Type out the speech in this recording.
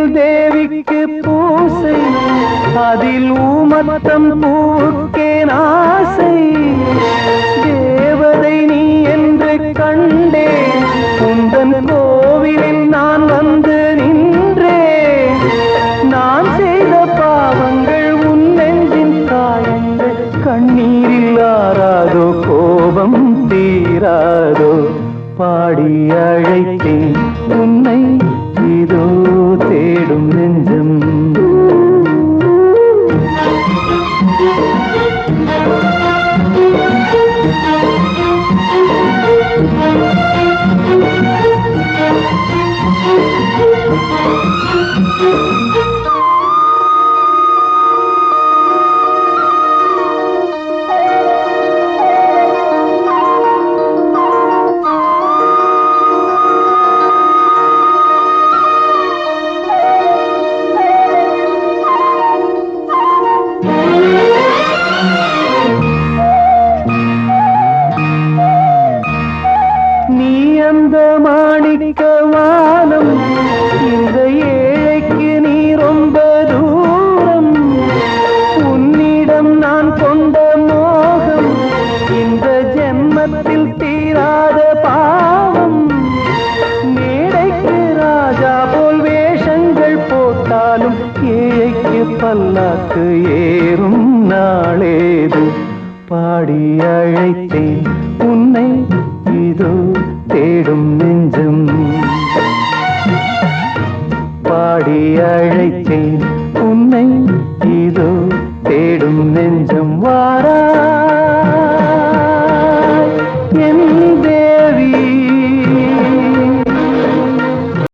பூவில் தேவிக்கு பூசை அதில் ஊமத்தம் பூக்கே ஆசை தேவதை நீ என்று கண்டே உந்தன் கோவிலில் நான் வந்து நின்றே நான் செய்த பாவங்கள் உன் நெஞ்சின் காயங்கள் கண்ணீரில் ஆறாதோ கோபம் தீராதோ பாடி அழைத்தேன் உன்னை தேடும் நெஞ்சம் நீ சிறந்த மாணிக்க வானம் இந்த ஏழைக்கு நீ ரொம்ப தூரம். உன்னிடம் நான் கொண்ட மோகம் இந்த ஜென்மத்தில் தீராத பாவம். மேடைக்கு ராஜா போல் வேஷங்கள் போட்டாலும் ஏழைக்கு பல்லாக்கு ஏறும் நாளேது. பாடி அழைத்தேன். தேடும் நெஞ்சம். பாடி அழைத்தேன் உன்னை இதோ தேடும் நெஞ்சம். வாரா